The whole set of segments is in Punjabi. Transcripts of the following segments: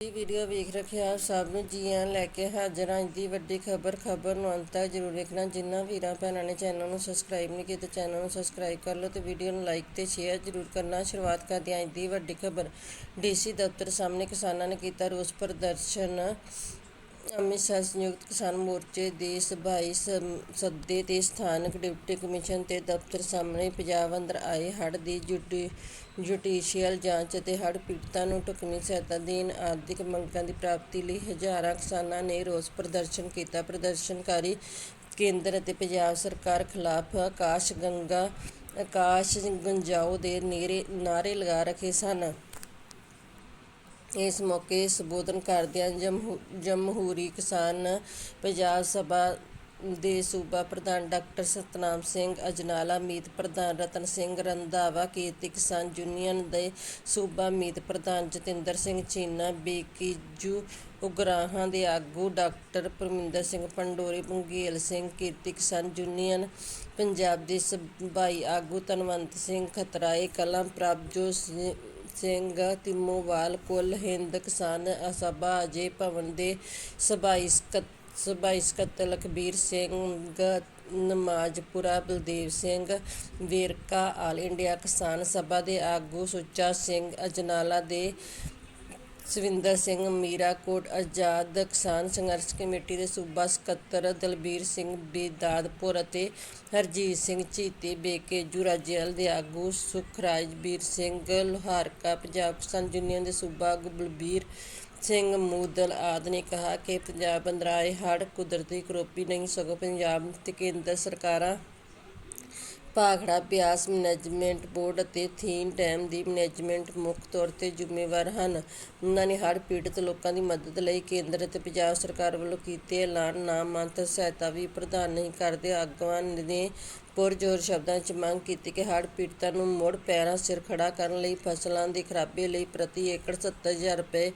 ਇਹ ਵੀਡੀਓ ਵੇਖ ਰੱਖਿਆ ਸਭ ਨੂੰ, ਜੀ ਆਇਆਂ ਲੈ ਕੇ ਹਾਜ਼ਰ। ਅੱਜ ਦੀ ਵੱਡੀ ਖਬਰ ਖਬਰ ਨੂੰ ਅੰਤ ਤੱਕ ਜ਼ਰੂਰ ਵੇਖਣਾ। ਜਿਨ੍ਹਾਂ ਵੀਰਾਂ, ਭੈਣਾਂ ਨੇ ਚੈਨਲ ਨੂੰ ਸਬਸਕ੍ਰਾਈਬ ਨਹੀਂ ਕੀਤਾ ਚੈਨਲ ਨੂੰ ਸਬਸਕ੍ਰਾਈਬ ਕਰ ਲਓ ਤੇ ਵੀਡੀਓ ਨੂੰ ਲਾਈਕ ਤੇ ਸ਼ੇਅਰ ਜ਼ਰੂਰ ਕਰਨਾ। ਸ਼ੁਰੂਆਤ ਕਰਦੇ ਹਾਂ ਅੱਜ ਦੀ ਵੱਡੀ ਖਬਰ। ਡੀਸੀ ਦਫ਼ਤਰ ਸਾਹਮਣੇ ਕਿਸਾਨਾਂ ਨੇ ਕੀਤਾ ਰੋਸ ਪ੍ਰਦਰਸ਼ਨ। ਅੰਮ੍ਰਿਤਸਰ ਸੰਯੁਕਤ ਕਿਸਾਨ ਮੋਰਚੇ ਦੇ ਸਭਾਈ ਸਮ- ਸੱਦੇ ਤੇ ਸਥਾਨਕ ਡਿਪਟੀ ਕਮਿਸ਼ਨ ਤੇ ਦਫ਼ਤਰ ਸਾਹਮਣੇ ਪੰਜਾਬ ਅੰਦਰ ਆਏ ਹੜ੍ਹ ਦੀ ਜੁਡੀ ਜੁਡੀਸ਼ੀਅਲ ਜਾਂਚ ਅਤੇ ਹੜ੍ਹ ਪੀੜਤਾਂ ਨੂੰ ਢੁਕਵੀਂ ਸਹਾਇਤਾ ਦੇਣ ਆਰਥਿਕ ਮੰਗਾਂ ਦੀ ਪ੍ਰਾਪਤੀ ਲਈ ਹਜ਼ਾਰਾਂ ਕਿਸਾਨਾਂ ਨੇ ਰੋਸ ਪ੍ਰਦਰਸ਼ਨ ਕੀਤਾ। ਪ੍ਰਦਰਸ਼ਨਕਾਰੀ ਕੇਂਦਰ ਅਤੇ ਪੰਜਾਬ ਸਰਕਾਰ ਖਿਲਾਫ ਆਕਾਸ਼ ਗੰਗਾ ਆਕਾਸ਼ ਗੰਜਾਓ ਦੇ ਨੇਰੇ ਨਾਅਰੇ ਲਗਾ ਰੱਖੇ ਸਨ। ਇਸ ਮੌਕੇ ਸੰਬੋਧਨ ਕਰਦਿਆਂ ਜਮਹੂ- ਜਮਹੂਰੀ ਕਿਸਾਨ ਪੰਜਾਬ ਸਭਾ ਦੇ ਸੂਬਾ ਪ੍ਰਧਾਨ ਡਾਕਟਰ ਸਤਨਾਮ ਸਿੰਘ, ਅਜਨਾਲਾ ਮੀਤ ਪ੍ਰਧਾਨ ਰਤਨ ਸਿੰਘ ਰੰਧਾਵਾ ਕੀਰਤੀ ਕਿਸਾਨ ਯੂਨੀਅਨ ਦੇ ਸੂਬਾ ਮੀਤ ਪ੍ਰਧਾਨ ਜਤਿੰਦਰ ਸਿੰਘ ਚੀਨਾ, ਬੇਕੀਜੂ ਉਗਰਾਹਾਂ ਦੇ ਆਗੂ ਡਾਕਟਰ ਪਰਮਿੰਦਰ ਸਿੰਘ, ਪੰਡੋਰੀ ਪੰਗੇਲ ਸਿੰਘ ਕੀਰਤੀ ਕਿਸਾਨ ਯੂਨੀਅਨ ਪੰਜਾਬ ਦੇ ਸਬਾਈ ਆਗੂ ਤਨਵੰਤ ਸਿੰਘ ਖਤਰਾਏ ਕਲਮ ਪ੍ਰਭਜੋਤ ਸਿੰਘ ਸਿੰਘ ਤਿੰਮੋਵਾਲ, ਕੁੱਲ, ਹਿੰਦ, ਕਿਸਾਨ ਸਭਾ ਅਜੇ ਭਵਨ ਦੇ ਸਭਾਈ ਸਕੱਤ ਸਭਾਈ ਸਕੱਤਰ ਲਖਬੀਰ ਸਿੰਘ, ਨਮਾਜ਼ਪੁਰਾ, ਬਲਦੇਵ ਸਿੰਘ, ਵੇਰਕਾ, ਆਲ ਇੰਡੀਆ ਕਿਸਾਨ ਸਭਾ ਦੇ ਆਗੂ ਸੁੱਚਾ ਸਿੰਘ ਅਜਨਾਲਾ ਦੇ ਸਵਿੰਦਰ ਸਿੰਘ ਮੀਰਾਕੋਟ ਆਜ਼ਾਦ ਕਿਸਾਨ ਸੰਘਰਸ਼ ਕਮੇਟੀ ਦੇ ਸੂਬਾ ਸਕੱਤਰ ਦਲਬੀਰ ਸਿੰਘ ਬੇਦਾਦਪੁਰ ਅਤੇ ਹਰਜੀਤ ਸਿੰਘ ਚੀਤੇ ਬੇਕੇਜੂ ਰਾਜੇਲ ਦੇ ਆਗੂ ਸੁਖਰਾਜਬੀਰ ਸਿੰਘ, ਲੋਹਾਰਕਾ, ਪੰਜਾਬ ਕਿਸਾਨ ਯੂਨੀਅਨ ਦੇ ਸੂਬਾ ਆਗੂ ਬਲਬੀਰ ਸਿੰਘ, ਮੂਦਲ ਆਦਿ ਨੇ ਕਿਹਾ ਕਿ ਪੰਜਾਬ ਅੰਦਰ ਆਏ ਹੜ੍ਹ ਕੁਦਰਤੀ ਕਰੋਪੀ ਨਹੀਂ, ਸਗੋਂ ਪੰਜਾਬ ਤੇ ਕੇਂਦਰ ਸਰਕਾਰਾਂ ਭਾਖੜਾ ਬਿਆਸ ਮੈਨੇਜਮੈਂਟ ਬੋਰਡ ਅਤੇ ਥੀਨ ਡੈਮ ਦੀ ਮੈਨੇਜਮੈਂਟ ਮੁੱਖ ਤੌਰ ਤੇ ਜ਼ਿੰਮੇਵਾਰ ਹਨ। ਉਨ੍ਹਾਂ ਨੇ ਹੜ੍ਹ ਪੀੜਤ ਲੋਕਾਂ ਦੀ ਮਦਦ ਲਈ ਕੇਂਦਰ ਅਤੇ ਪੰਜਾਬ ਸਰਕਾਰ ਵੱਲੋਂ ਕੀਤੇ ਐਲਾਨ ਨਾਮਮਾਤਰ ਸਹਾਇਤਾ ਵੀ ਪ੍ਰਦਾਨ ਨਹੀਂ ਕਰਦੇ। ਆਗੂਆਂ ਨੇ ਪੁਰਜ਼ੋਰ ਸ਼ਬਦਾਂ 'ਚ ਮੰਗ ਕੀਤੀ ਕਿ ਹੜ੍ਹ ਪੀੜਤਾਂ ਨੂੰ ਮੁੜ ਪੈਰਾਂ ਸਿਰ ਖੜਾ ਕਰਨ ਲਈ ਫਸਲਾਂ ਦੀ ਖਰਾਬੀ ਲਈ ਪ੍ਰਤੀ ਏਕੜ 70000 ਰੁਪਏ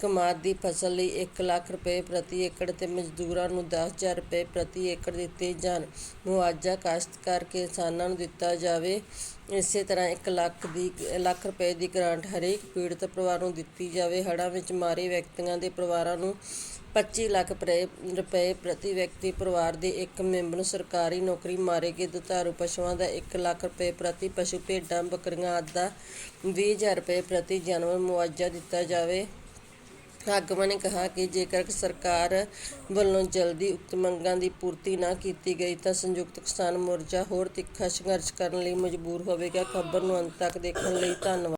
ਕਮਾਦ ਦੀ ਫਸਲ ਲਈ 1 ਲੱਖ ਰੁਪਏ ਪ੍ਰਤੀ ਏਕੜ ਤੇ ਮਜ਼ਦੂਰਾਂ ਨੂੰ 10000 ਰੁਪਏ ਪ੍ਰਤੀ ਏਕੜ ਦਿੱਤੇ ਜਾਣ। ਮੁਆਵਜ਼ਾ ਕਾਸ਼ਤਕਾਰ ਕਿਸਾਨਾਂ ਨੂੰ ਦਿੱਤਾ ਜਾਵੇ। ਇਸੇ ਤਰ੍ਹਾਂ 1 ਲੱਖ ਦੀ ਲੱਖ ਰੁਪਏ ਦੀ ਗ੍ਰਾਂਟ ਹਰੇਕ ਪੀੜਤ ਪਰਿਵਾਰ ਨੂੰ ਦਿੱਤੀ ਜਾਵੇ। ਹੜ੍ਹਾਂ ਵਿੱਚ ਮਾਰੇ ਵਿਅਕਤੀਆਂ ਦੇ ਪਰਿਵਾਰਾਂ ਨੂੰ 25 ਲੱਖ ਰੁਪਏ ਪ੍ਰਤੀ ਵਿਅਕਤੀ ਪਰਿਵਾਰ ਦੇ ਇੱਕ ਮੈਂਬਰ ਨੂੰ ਸਰਕਾਰੀ ਨੌਕਰੀ ਮਾਰੇ ਗਏ। ਦੁਧਾਰੂ ਪਸ਼ੂਆਂ ਦਾ 1 ਲੱਖ ਰੁਪਏ ਪ੍ਰਤੀ ਪਸ਼ੂ ਭੇਡਾਂ, ਬੱਕਰੀਆਂ ਆਦਿ ਦਾ 20000 ਰੁਪਏ ਪ੍ਰਤੀ ਜਾਨਵਰ ਮੁਆਵਜ਼ਾ ਦਿੱਤਾ ਜਾਵੇ। ਆਗੂਆਂ ਨੇ ਕਿਹਾ ਕਿ ਜੇਕਰ ਸਰਕਾਰ ਵੱਲੋਂ ਜਲਦੀ ਉਕਤ ਮੰਗਾਂ ਦੀ ਪੂਰਤੀ ਨਾ ਕੀਤੀ ਗਈ ਤਾਂ ਸੰਯੁਕਤ ਕਿਸਾਨ ਮੋਰਚਾ ਹੋਰ ਤਿੱਖਾ ਸੰਘਰਸ਼ ਕਰਨ ਲਈ ਮਜਬੂਰ ਹੋਵੇਗਾ। ਖਬਰ ਨੂੰ ਅੰਤ ਤੱਕ ਦੇਖਣ ਲਈ ਧੰਨਵਾਦ।